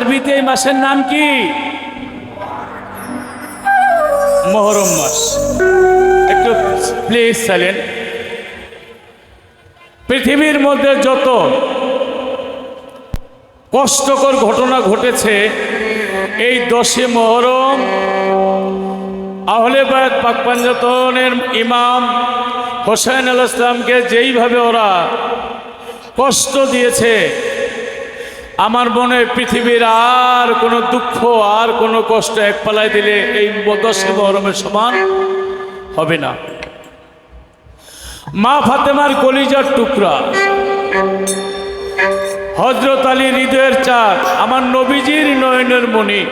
আরবিতে এই মাসের নাম কি? মহরম মাস। একটু প্লিজ সাইলেন্ট পৃথিবীর মধ্যে যত কষ্টকর ঘটনা ঘটেছে, এই দশে মহরম, আহলে বায়াত পাক পাঞ্জাতনের ইমাম হোসেন আল ইসলামকে যেইভাবে ওরা কষ্ট দিয়েছে আমার মনে পৃথিবীর আর কোনো দুঃখ আর কোনো কষ্ট এক পালায় দিলে এই দশে মহরমের সমান হবে না। মা ফাতেমার কলিজার টুকরা হজরত আলী হৃদয়ের চাঁদ, আমার নবীজির নয়নের মণি,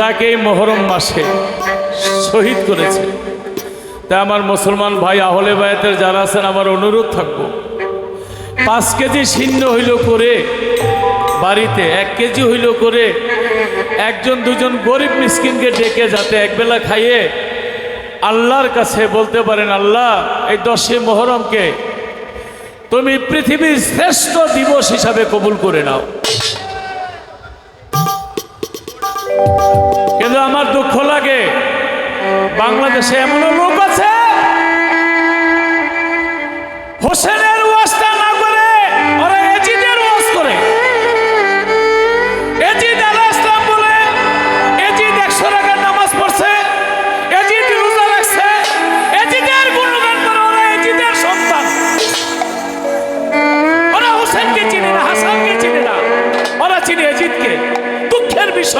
তাকে এই মহরম মাসে শহীদ করেছে। তাই আমার মুসলমান ভাই আহলে বায়াতের যারা আছেন, আমার অনুরোধ থাকব পাঁচ কেজি ছিন্ন হইল করে বাড়িতে, এক কেজি হইল করে একজন, দুজন গরিব মিসকিনকে ডেকে যাতে একবেলা খাইয়ে আল্লাহর কাছে বলতে পারেন, আল্লাহ, এই দশই মহরমকে তুমি পৃথিবীর শ্রেষ্ঠ দিবস হিসাবে কবুল করে নাও। কিন্তু আমার দুঃখ লাগে, বাংলাদেশে এমন লোক আছে, হোসেনের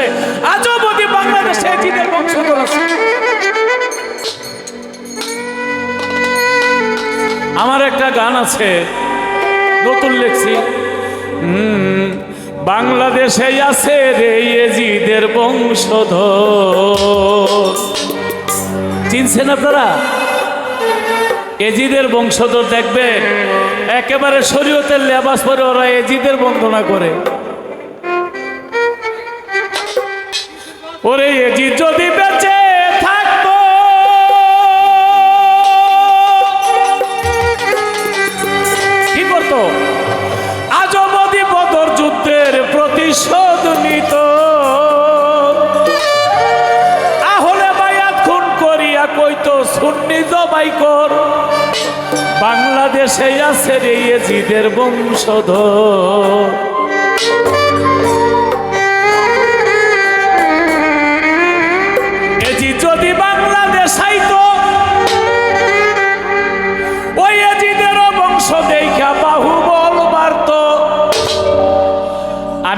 বিষয় আজও যদি বাংলাদেশে বংশধর। আমার একটা গান আছে, নতুন লেখছি। বাংলাদেশে আছে রে এজিদের বংশধর। চিনছেন আপনারা? এজিদের বংশধর দেখবেন, একেবারে শরীয়তের লেবাস পরে ওরা এজিদের বন্দনা করে। ওরে এজি যদি বেঁচে থাকতো। কি করতো? আজমদি বদর যুদ্ধের প্রতিশোধ নিত। আহলে বায়াত খুন করিয়া কইতো, সুন্নি জবাই কর। বাংলাদেশে আছে রে এজিদের বংশধর।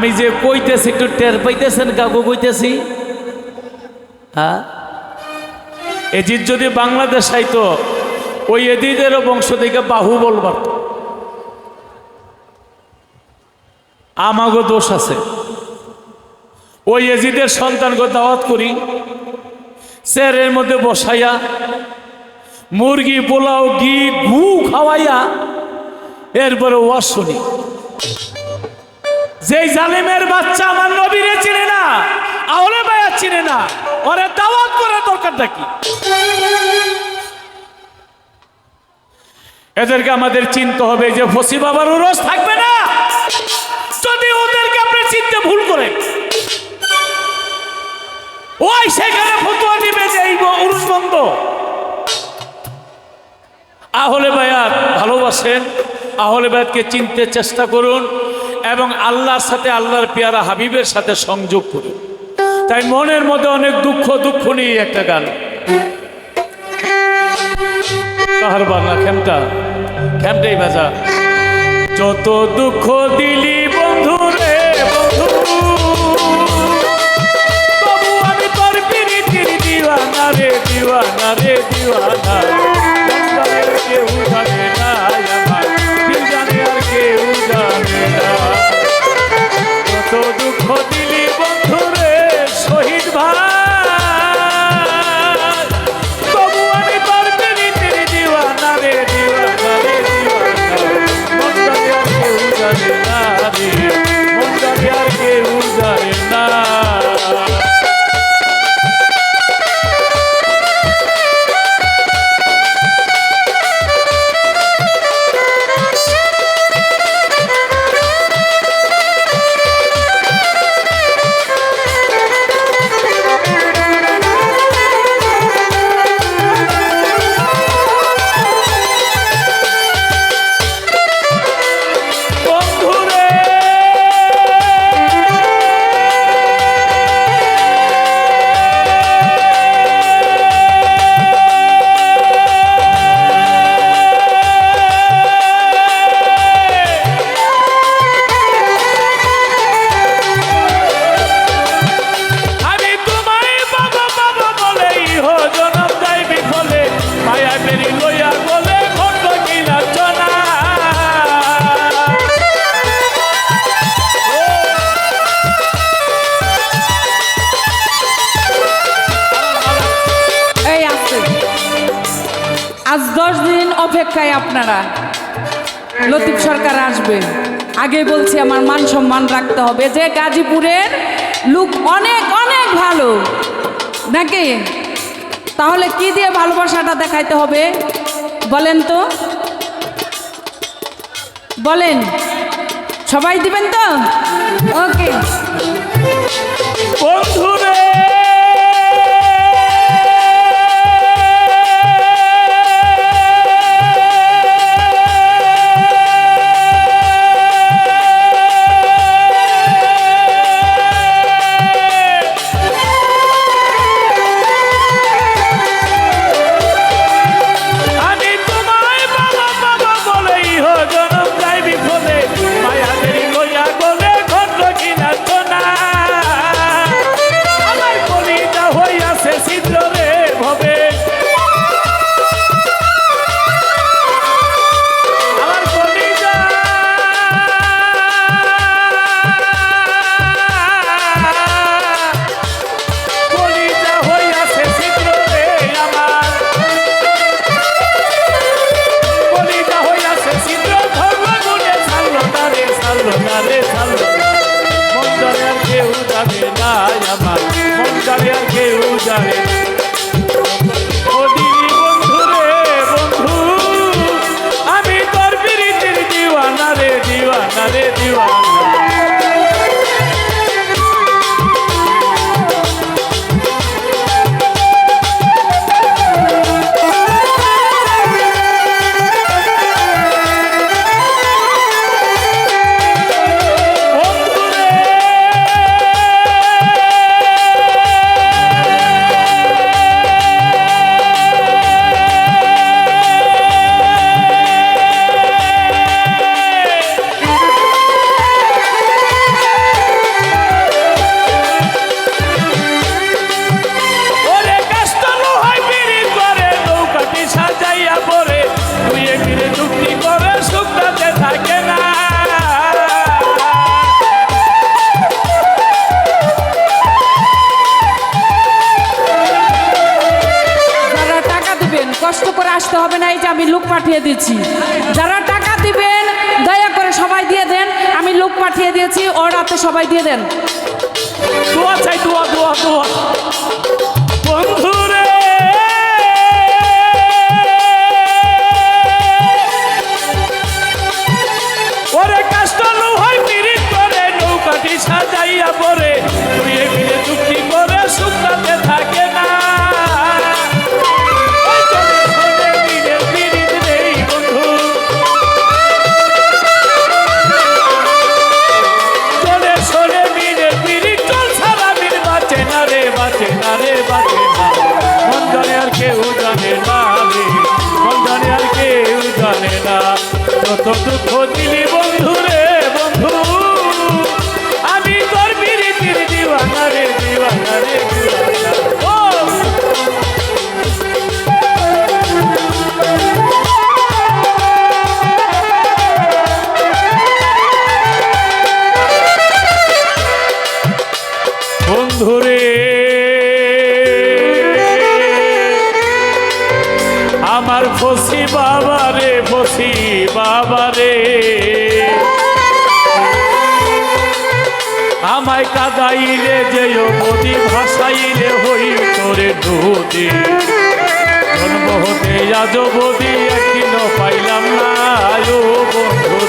আমি যে কইতেছি, একটু টের পাইতেছেন কাকু কইতেছি? হ্যাঁ এজিদ যদি বাংলাদেশ আইতো, ওই এজিদেরও বংশ থেকে বাহু বলবার আমাগো দোষ আছে। ওই এজিদের সন্তানকে দাওয়াত করি, চেয়ারের মধ্যে বসাইয়া, মুরগি, পোলাও, ঘি, ঘু খাওয়াইয়া, এরপরে ওয়াজ শুনি। যেই জালিমের বাচ্চা আমার নবীরে চিনে না আহলে ভাইয়া চিনে না, ওরে দাওয়াত করে দরকারটা কি? এদেরকে আমাদের চিনতে হবে যে ফসি বাবার উরস থাকবে না। যদি ওদেরকে আপনি চিনতে ভুল করে ওই সেখানে ফতুয়া দিবে যে এই উরুস বন্ধ। আহলে বায়াত ভালোবাসেন, আহলে বায়াতকে চিনতে চেষ্টা করুন। এবং আল্লাহর সাথে আল্লাহর পেয়ারা হাবিবের সাথে সংযোগ করি। তাই মনের মধ্যে অনেক দুঃখ দুঃখ নিয়ে একটা গান। কাহার বাংলা, খেমটা। খেমটাই ভাজা যত দুঃখ দিলি আজ দশ দিন অপেক্ষায় আপনারা। লতিফ সরকার আসবে। আগে বলছি আমার মান সম্মান রাখতে হবে। যে গাজীপুরের লুক অনেক অনেক ভালো। নাকি? তাহলে কি দিয়ে ভালোবাসাটা দেখাইতে হবে? বলেন তো। বলেন। সবাই দিবেন তো? ওকে। বন্ধুরা! পাঠিয়ে দিচ্ছি। যারা টাকা দিবেন, দয়া করে সবাই দিয়ে দেন। আমি লোক পাঠিয়ে দিয়েছি অর্ডারতে সবাই দিয়ে দেন। চাই, দোয়া দোয়া হয় সাজাইয়া পরে। বাবারে আমায় কাদাইলে যে মোদি ভাসাইলে হই তোরে দুদি জন্ম হতে আজ বদি একদিনও পাইলাম না বন্ধু।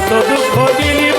যত দুঃখ দিলি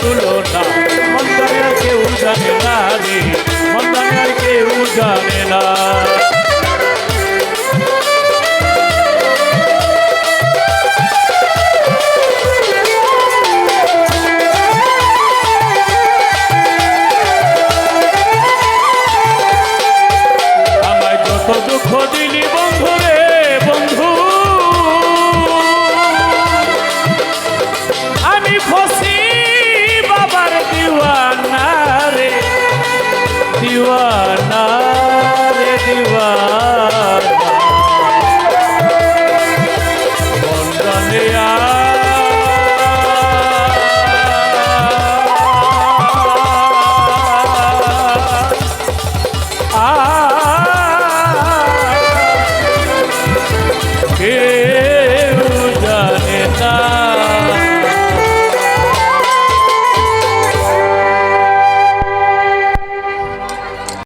tu lo